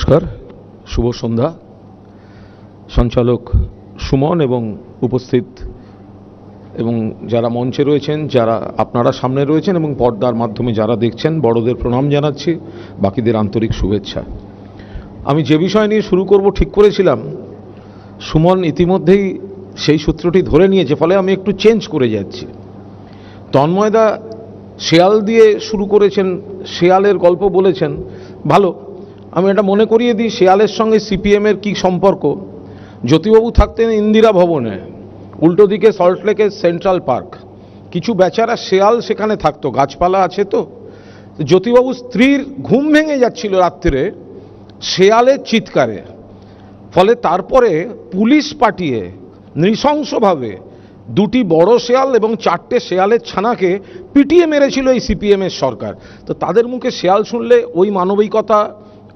নমস্কার, শুভ সন্ধ্যা। সঞ্চালক সুমন এবং উপস্থিত এবং যারা মঞ্চে রয়েছেন, যারা আপনারা সামনে রয়েছেন এবং পর্দার মাধ্যমে যারা দেখছেন, বড়দের প্রণাম জানাচ্ছি, বাকিদের আন্তরিক শুভেচ্ছা। আমি যে বিষয় নিয়ে শুরু করব, ঠিক করেছিলাম। সুমন ইতিমধ্যেই সেই সূত্রটি ধরে নিয়েছে, ফলে আমি একটু চেঞ্জ করে যাচ্ছি। তন্ময়দা শেয়াল দিয়ে শুরু করেছেন, শেয়ালের গল্প বলেছেন। ভালো আমি এটা মনে করিয়ে দিই, শেয়ালের সঙ্গে সিপিএমের কী সম্পর্ক? জ্যোতিবাবু থাকতেন ইন্দিরা ভবনে, উল্টো দিকে সল্টলেকের সেন্ট্রাল পার্ক। কিছু বেচারা শেয়াল সেখানে থাকতো, গাছপালা আছে তো। জ্যোতিবাবু স্ত্রীর ঘুম ভেঙে যাচ্ছিল রাত্রে, শেয়ালের চিৎকারে। ফলে তারপরে পুলিশ পাঠিয়ে নৃশংসভাবে দুটি বড় শেয়াল এবং চারটে শেয়ালের ছানাকে পিটিয়ে মেরেছিল এই সিপিএমের সরকার। তো তাদের মুখে শেয়াল শুনলে ওই মানবিকতা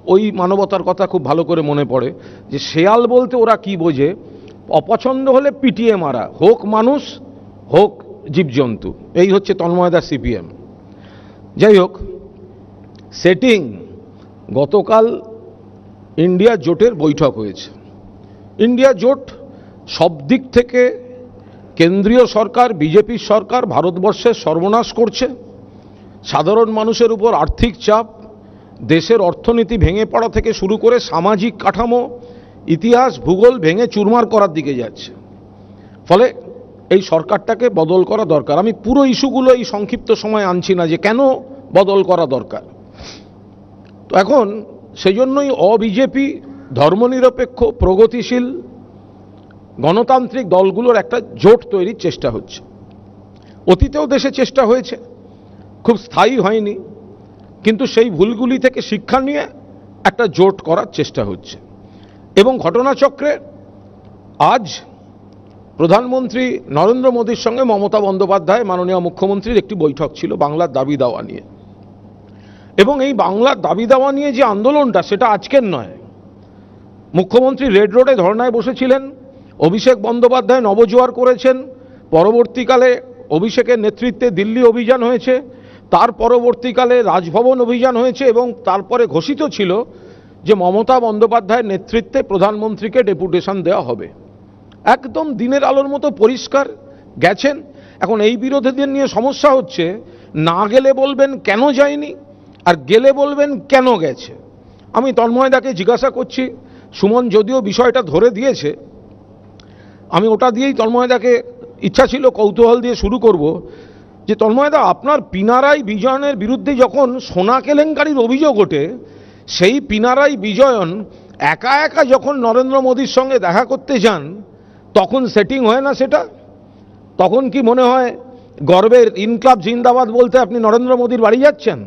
ওই মানবতার কথা খুব ভালো করে মনে পড়ে যে শেয়াল বলতে ওরা কি বোঝে? অপছন্দ হলে পিটিয়ে মারা, হোক মানুষ, হোক জীবজন্তু। এই হচ্ছে তন্ময়দা সিপিএম। যাই হোক সেটিং গতকাল ইন্ডিয়া জোটের বৈঠক হয়েছে। ইন্ডিয়া জোট সব দিক থেকে কেন্দ্রীয় সরকার, বিজেপির সরকার, ভারতবর্ষের সর্বনাশ করছে। সাধারণ মানুষের উপর আর্থিক চাপ দেশের অর্থনীতি ভেঙে পড়া থেকে শুরু করে সামাজিক কাঠামো, ইতিহাস, ভূগোল ভেঙে চুরমার করার দিকে যাচ্ছে। ফলে এই সরকারটাকে বদল করা দরকার। আমি পুরো ইস্যুগুলো এই সংক্ষিপ্ত সময় আনছি না যে কেন বদল করা দরকার। তো এখন সেই জন্যই অবিজেপি ধর্মনিরপেক্ষ, প্রগতিশীল, গণতান্ত্রিক দলগুলোর একটা জোট তৈরির চেষ্টা হচ্ছে। অতীতেও দেশে চেষ্টা হয়েছে। খুব স্থায়ী হয়নি। কিন্তু সেই ভুলগুলি থেকে শিক্ষা নিয়ে একটা জোট করার চেষ্টা হচ্ছে। এবং ঘটনাচক্রে আজ প্রধানমন্ত্রী নরেন্দ্র মোদীর সঙ্গে মমতা বন্দ্যোপাধ্যায় মাননীয় মুখ্যমন্ত্রীর একটি বৈঠক ছিল বাংলার দাবি দাওয়া নিয়ে। এবং এই বাংলার দাবি দাওয়া নিয়ে যে আন্দোলনটা, সেটা আজকের নয়। মুখ্যমন্ত্রী রেড রোডে ধর্নায় বসেছিলেন, অভিষেক বন্দ্যোপাধ্যায় নবজোয়ার করেছেন, পরবর্তীকালে অভিষেকের নেতৃত্বে দিল্লি অভিযান হয়েছে তার পরবর্তীকালে রাজভবন অভিযান হয়েছে এবং তারপরে ঘোষিত ছিল যে মমতা বন্দ্যোপাধ্যায়ের নেতৃত্বে প্রধানমন্ত্রীকে ডেপুটেশন দেওয়া হবে। একদম দিনের আলোর মতো পরিষ্কার গেছেন। এখন এই বিরোধীদের নিয়ে সমস্যা হচ্ছে, না গেলে বলবেন কেন যায়নি আর গেলে বলবেন কেন গেছে। আমি তন্ময়দাকে জিজ্ঞাসা করছি, সুমন যদিও বিষয়টা ধরে দিয়েছে, আমি ওটা দিয়েই তন্ময়দাকে ইচ্ছা ছিল কৌতূহল দিয়ে শুরু করব যে তন্ময়দা আপনার পিনারাই বিজয়নের বিরুদ্ধে যখন সোনা কেলেঙ্কারির অভিযোগ ওঠে, সেই পিনারাই বিজয়ন একা একা যখন নরেন্দ্র মোদীর সঙ্গে দেখা করতে যান, তখন সেটিং হয় না সেটা? তখন কি মনে হয় গর্বের ইনক্লাব জিন্দাবাদ বলতে আপনি নরেন্দ্র মোদীর বাড়ি যাচ্ছেন?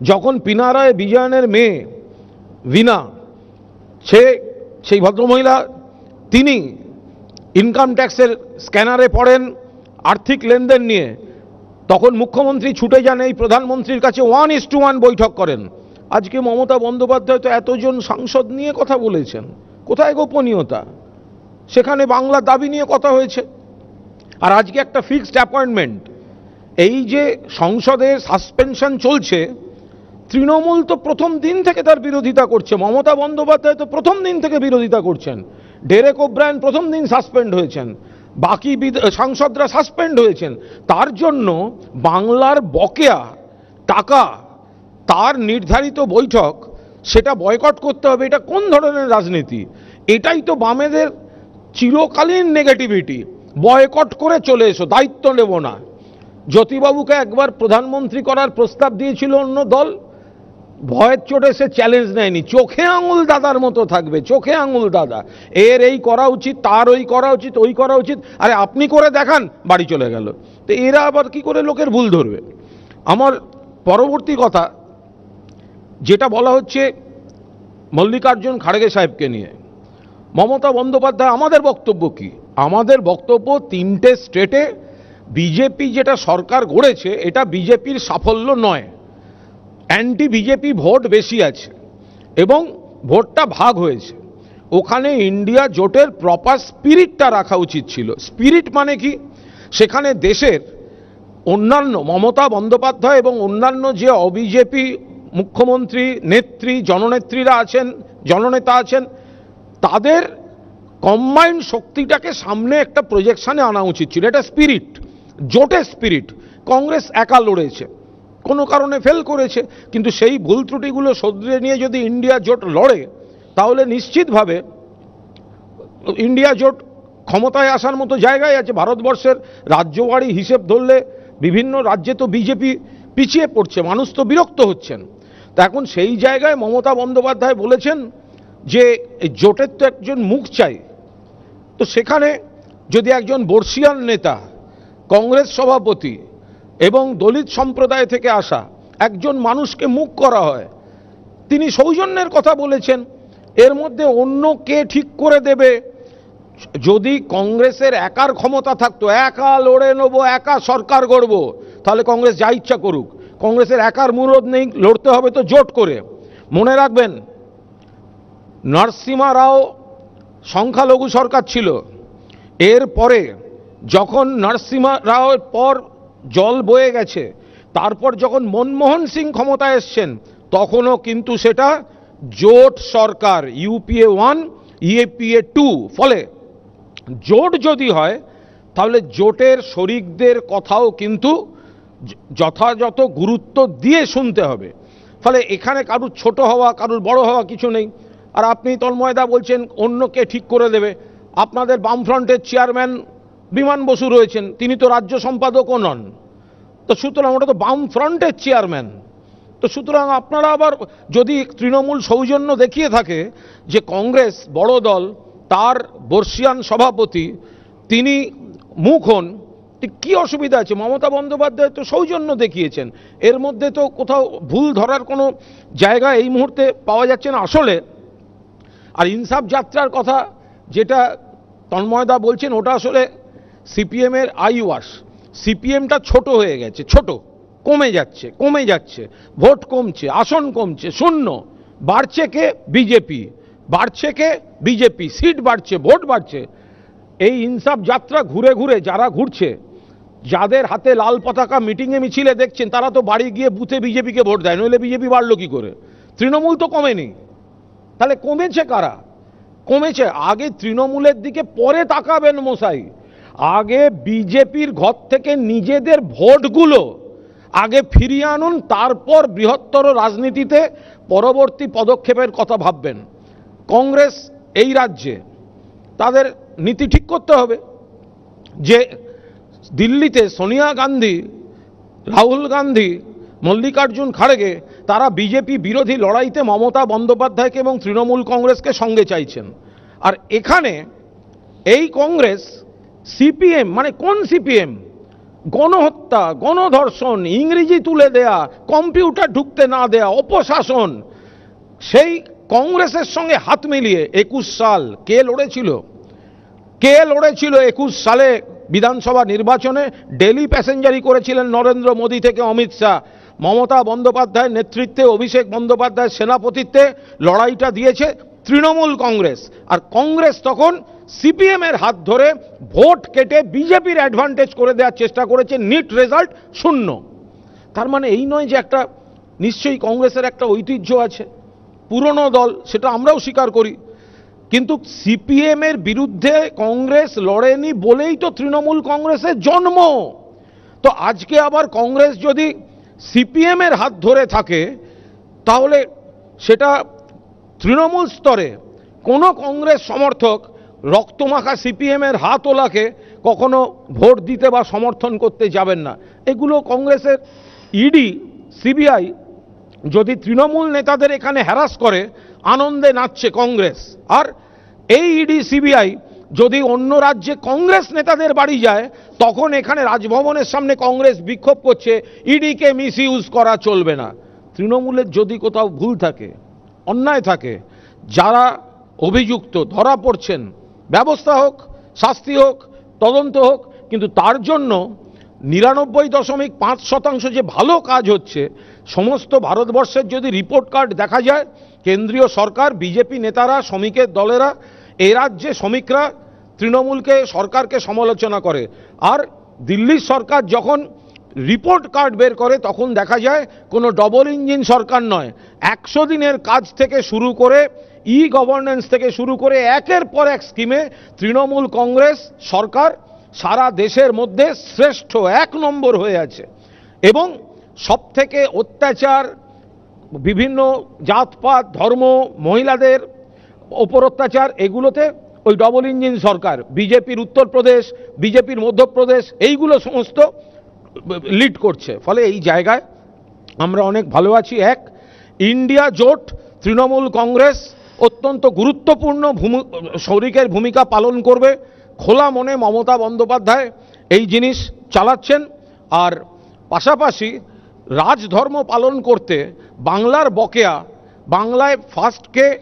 যখন পিনারায় বিজয়নের মেয়ে ভিনা, সে, সেই ভদ্রমহিলা, তিনি ইনকাম ট্যাক্সের স্ক্যানারে পড়েন, আর্থিক লেনদেন নিয়ে তখন মুখ্যমন্ত্রী ছুটে যান, এই প্রধানমন্ত্রীর কাছে ওয়ান ইস টু ওয়ান বৈঠক করেন। আজকে মমতা বন্দ্যোপাধ্যায় তো এতজন সাংসদ নিয়ে কথা বলেছেন। কোথায় গোপনীয়তা? সেখানে বাংলা দাবি নিয়ে কথা হয়েছে। আর আজকে একটা ফিক্সড অ্যাপয়েন্টমেন্ট এই যে সংসদের সাসপেনশন চলছে, তৃণমূল তো প্রথম দিন থেকে তার বিরোধিতা করছে। মমতা বন্দ্যোপাধ্যায় তো প্রথম দিন থেকে বিরোধিতা করছেন। ডেরেক ওব্রায়ন প্রথম দিন সাসপেন্ড হয়েছেন। বাকি সাংসদরা সাসপেন্ড হয়েছেন। তার জন্য বাংলার বকেয়া টাকা, তার নির্ধারিত বৈঠক, সেটা বয়কট করতে হবে। এটা কোন ধরনের রাজনীতি? এটাই তো বামেদের চিরকালীন নেগেটিভিটি বয়কট করে চলে এসো, দায়িত্ব নেব না। জ্যোতিবাবুকে একবার প্রধানমন্ত্রী করার প্রস্তাব দিয়েছিল অন্য দল। ভয়ের চোটে সে চ্যালেঞ্জ নেয়নি। চোখে আঙুল দাদার মতো থাকবে, চোখে আঙুল দাদা। এর এই করা উচিত, তার ওই করা উচিত, ওই করা উচিত। আরে আপনি করে দেখান, বাড়ি চলে গেল। তো এরা আবার কি করে লোকের ভুল ধরবে? আমার পরবর্তী কথা, যেটা বলা হচ্ছে মল্লিকার্জুন খাড়গে সাহেবকে নিয়ে। মমতা বন্দ্যোপাধ্যায়, আমাদের বক্তব্য কি? আমাদের বক্তব্য তিনটে স্টেটে বিজেপি যেটা সরকার গড়েছে, এটা বিজেপির সাফল্য নয়। অ্যান্টি বিজেপি ভোট বেশি আছে এবং ভোটটা ভাগ হয়েছে। ওখানে ইন্ডিয়া জোটের প্রপার স্পিরিটটা রাখা উচিত ছিল। স্পিরিট মানে কি? সেখানে দেশের অন্যান্য মমতা বন্দ্যোপাধ্যায় এবং অন্যান্য যে অবিজেপি মুখ্যমন্ত্রী, নেত্রী, জননেত্রীরা আছেন, জননেতা আছেন, তাদের কম্বাইন্ড শক্তিটাকে সামনে একটা প্রজেকশনে আনা উচিত ছিল। এটা স্পিরিট জোটের স্পিরিট কংগ্রেস একা লড়েছে। কোনো কারণে ফেল করেছে, কিন্তু সেই ভুল ত্রুটিগুলো শোধরে নিয়ে যদি ইন্ডিয়া জোট লড়ে, তাহলে নিশ্চিতভাবে ইন্ডিয়া জোট ক্ষমতায় আসার মতো জায়গায় আছে। ভারতবর্ষের রাজ্যবাড়ি হিসেব ধরলে বিভিন্ন রাজ্যে তো বিজেপি পিছিয়ে পড়ছে, মানুষ তো বিরক্ত হচ্ছেন। তা এখন সেই জায়গায় মমতা বন্দ্যোপাধ্যায় বলেছেন যে জোটের তো একজন মুখ চাই। তো সেখানে যদি একজন বর্ষিয়ান নেতা, কংগ্রেস সভাপতি এবং দলিত সম্প্রদায় থেকে আসা একজন মানুষকে মুখ করা হয়। তিনি সৌজন্যের কথা বলেছেন, এর মধ্যে অন্য কে ঠিক করে দেবে? যদি কংগ্রেসের একার ক্ষমতা থাকতো, একা লড়ে নেব, একা সরকার গড়ব, তাহলে কংগ্রেস যা ইচ্ছা করুক। কংগ্রেসের একার মুরদ নেই, লড়তে হবে তো জোট করে। মনে রাখবেন, নরসিমা রাও সংখ্যালঘু সরকার ছিল। এরপরে যখন নরসিমা রাওয়ের পর জল বয়ে গেছে। তারপর যখন মনমোহন সিং ক্ষমতায় এসছেন, তখনও কিন্তু সেটা জোট সরকার, ইউপিএ ওয়ান, ইএপিএ টু, ফলে জোট যদি হয়, তাহলে জোটের শরিকদের কথাও কিন্তু যথাযথ গুরুত্ব দিয়ে শুনতে হবে। ফলে এখানে কারুর ছোট হওয়া, কারুর বড় হওয়া কিছু নেই। আর আপনি তন্ময়দা বলছেন, অন্যকে ঠিক করে দেবে। আপনাদের বামফ্রন্টের চেয়ারম্যান বিমান বসু রয়েছেন, তিনি তো রাজ্য সম্পাদকও নন। তো সুতরাং ওটা তো বাম ফ্রন্টের চেয়ারম্যান। তো সুতরাং আপনারা আবার যদি তৃণমূল সৌজন্য দেখিয়ে থাকে যে কংগ্রেস বড় দল, তার বর্ষিয়ান সভাপতি, তিনি মুখ হন কি অসুবিধা আছে? মমতা বন্দ্যোপাধ্যায় তো সৌজন্য দেখিয়েছেন। এর মধ্যে তো কোথাও ভুল ধরার কোনো জায়গা এই মুহূর্তে পাওয়া যাচ্ছে না আসলে। আর ইনসাফ যাত্রার কথা যেটা তন্ময়দা বলছেন, ওটা আসলে সিপিএমের আই ওয়াশ সিপিএমটা ছোট হয়ে গেছে, ছোট, কমে যাচ্ছে কমে যাচ্ছে, ভোট কমছে, আসন কমছে, শূন্য, বাড়ছে কে বিজেপি, বাড়ছে কে বিজেপি, সিট বাড়ছে, ভোট বাড়ছে, এই ইনসাফ যাত্রা ঘুরে ঘুরে যারা ঘুরছে, যাদের হাতে লাল পতাকা মিটিংয়ে মিছিলে দেখছেন, তারা তো বাড়ি গিয়ে বুথে বিজেপিকে ভোট দেয়, নইলে বিজেপি বাড়লো কি করে? তৃণমূল তো কমেনি। তাহলে কমেছে কারা? কমেছে, আগে তৃণমূলের দিকে পরে তাকাবেন মশাই। আগে বিজেপির ঘর থেকে নিজেদের ভোটগুলো আগে ফিরিয়ে আনুন, তারপর বৃহত্তর রাজনীতিতে পরবর্তী পদক্ষেপের কথা ভাববেন। কংগ্রেস এই রাজ্যে। তাদের নীতি ঠিক করতে হবে যে দিল্লিতে সোনিয়া গান্ধী, রাহুল গান্ধী, মল্লিকার্জুন খাড়গে তারা বিজেপি বিরোধী লড়াইতে মমতা বন্দ্যোপাধ্যায়কে এবং তৃণমূল কংগ্রেসকে সঙ্গে চাইছেন। আর এখানে এই কংগ্রেস সিপিএম মানে কোন সিপিএম? গণহত্যা, গণধর্ষণ, ইংরেজি তুলে দেয়া, কম্পিউটার ঢুকতে না দেয়া, অপশাসন। সেই কংগ্রেসের সঙ্গে হাত মিলিয়ে একুশ সাল কে লড়েছিল? কে লড়েছিল একুশ সালে বিধানসভা নির্বাচনে? ডেলি প্যাসেঞ্জারি করেছিলেন নরেন্দ্র মোদী থেকে অমিত শাহ। মমতা বন্দ্যোপাধ্যায়ের নেতৃত্বে, অভিষেক বন্দ্যোপাধ্যায়ের সেনাপতিত্বে লড়াইটা দিয়েছে তৃণমূল কংগ্রেস। আর কংগ্রেস তখন সিপিএম এর হাত ধরে ভোট কেটে বিজেপির অ্যাডভান্টেজ করে দেওয়ার চেষ্টা করেছে নিট রেজাল্ট শূন্য। তার মানে এই নয় যে একটা, নিশ্চয়ই কংগ্রেসের একটা ঐতিহ্য আছে, পুরনো দল, সেটা আমরাও স্বীকার করি। কিন্তু সিপিএম এর বিরুদ্ধে কংগ্রেস লড়েনি বলেই তো তৃণমূল কংগ্রেসের জন্ম। তো আজকে আবার কংগ্রেস যদি সিপিএম এর হাত ধরে থাকে, তাহলে সেটা তৃণমূল স্তরে কোনো কংগ্রেস সমর্থক রক্তমাখা সিপিএম এর হাত ওলাকে কখনো ভোট দিতে বা সমর্থন করতে যাবেন না। এগুলো কংগ্রেসের ইডি সিবিআই যদি তৃণমূল নেতাদের এখানে হ্যারাস করে, আনন্দে নাচছে কংগ্রেস। আর এই ইডি সিবিআই যদি অন্য রাজ্যে কংগ্রেস নেতাদের বাড়ি যায়, তখন এখানে রাজভবনের সামনে কংগ্রেস বিক্ষোভ করছে ইডিকে মিস ইউজ করা চলবে না। তৃণমূলের যদি কোথাও ভুল থাকে, অন্যায় থাকে, যারা অভিযুক্ত, ধরা পড়ছেন ব্যবস্থা হোক, শাস্তি হোক, তদন্ত হোক, কিন্তু তার জন্য নিরানব্বই দশমিক পাঁচ শতাংশ যে ভালো কাজ হচ্ছে, সমস্ত ভারতবর্ষের যদি রিপোর্ট কার্ড দেখা যায়, কেন্দ্রীয় সরকার, বিজেপি নেতারা, শ্রমিকের দলেরা, এ রাজ্যে শ্রমিকরা তৃণমূলকে, সরকারকে সমালোচনা করে। আর দিল্লির সরকার যখন রিপোর্ট কার্ড বের করে, তখন দেখা যায় কোনো ডবল ইঞ্জিন সরকার নয়। একশো দিনের কাজ থেকে শুরু করে ই গভর্নেন্স থেকে শুরু করে একের পর এক স্কিমে তৃণমূল কংগ্রেস সরকার সারা দেশের মধ্যে শ্রেষ্ঠ এক নম্বর হয়ে আছে। এবং সবথেকে অত্যাচার বিভিন্ন জাতপাত, ধর্ম, মহিলাদের ওপর অত্যাচার, এগুলোতে ওই ডবল ইঞ্জিন সরকার, বিজেপির উত্তরপ্রদেশ বিজেপির মধ্যপ্রদেশ, এইগুলো সমস্ত লিড করছে। ফলে এই জায়গায় আমরা অনেক ভালো আছি। এক, ইন্ডিয়া জোট, তৃণমূল কংগ্রেস অত্যন্ত গুরুত্বপূর্ণ ভূমি, শরিকের ভূমিকা পালন করবে। খোলা মনে মমতা বন্দ্যোপাধ্যায় এই জিনিস চালাচ্ছেন। আর পাশাপাশি রাজধর্ম পালন করতে বাংলার বকেয়া, বাংলায় ফার্স্টকে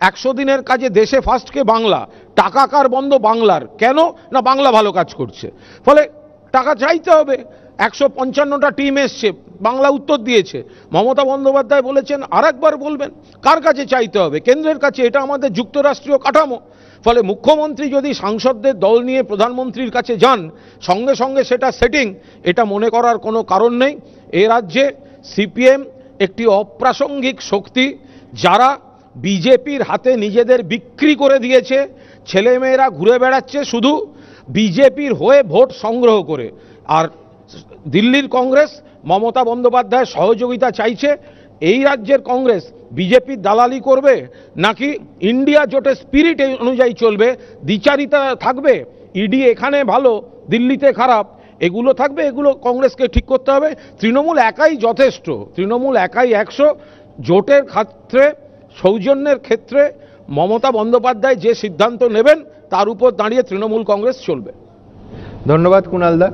একশো দিনের কাজে দেশে ফার্স্টকে বাংলা টাকাকার বন্ধ বাংলার। কেন? না বাংলা ভালো কাজ করছে। ফলে টাকা চাইতে হবে। একশো পঞ্চান্নটা টিম এসছে, বাংলা উত্তর দিয়েছে। মমতা বন্দ্যোপাধ্যায় বলেছেন, আরেকবার বলবেন, কার কাছে চাইতে হবে? কেন্দ্রের কাছে, এটা আমাদের যুক্তরাষ্ট্রীয় কাঠামো। ফলে মুখ্যমন্ত্রী যদি সাংসদদের দল নিয়ে প্রধানমন্ত্রীর কাছে যান, সঙ্গে সঙ্গে সেটা সেটিং এটা মনে করার কোনো কারণ নেই। এ রাজ্যে সিপিএম একটি অপ্রাসঙ্গিক শক্তি, যারা বিজেপির হাতে নিজেদের বিক্রি করে দিয়েছে। ছেলেমেয়েরা ঘুরে বেড়াচ্ছে শুধু বিজেপির হয়ে ভোট সংগ্রহ করে। আর দিল্লির কংগ্রেস, মমতা বন্দ্যোপাধ্যায় সহযোগিতা চাইছে, এই রাজ্যের কংগ্রেস বিজেপির দালালি করবে, নাকি ইন্ডিয়া জোটের স্পিরিট অনুযায়ী চলবে, দ্বিচারিতা থাকবে, ইডি এখানে ভালো, দিল্লিতে খারাপ, এগুলো থাকবে, এগুলো কংগ্রেসকে ঠিক করতে হবে। তৃণমূল একাই যথেষ্ট, তৃণমূল একাই একশো, জোটের ক্ষেত্রে, সৌজন্যের ক্ষেত্রে মমতা বন্দ্যোপাধ্যায় যে সিদ্ধান্ত নেবেন, তার উপর দাঁড়িয়ে তৃণমূল কংগ্রেস চলবে। ধন্যবাদ কুণালদা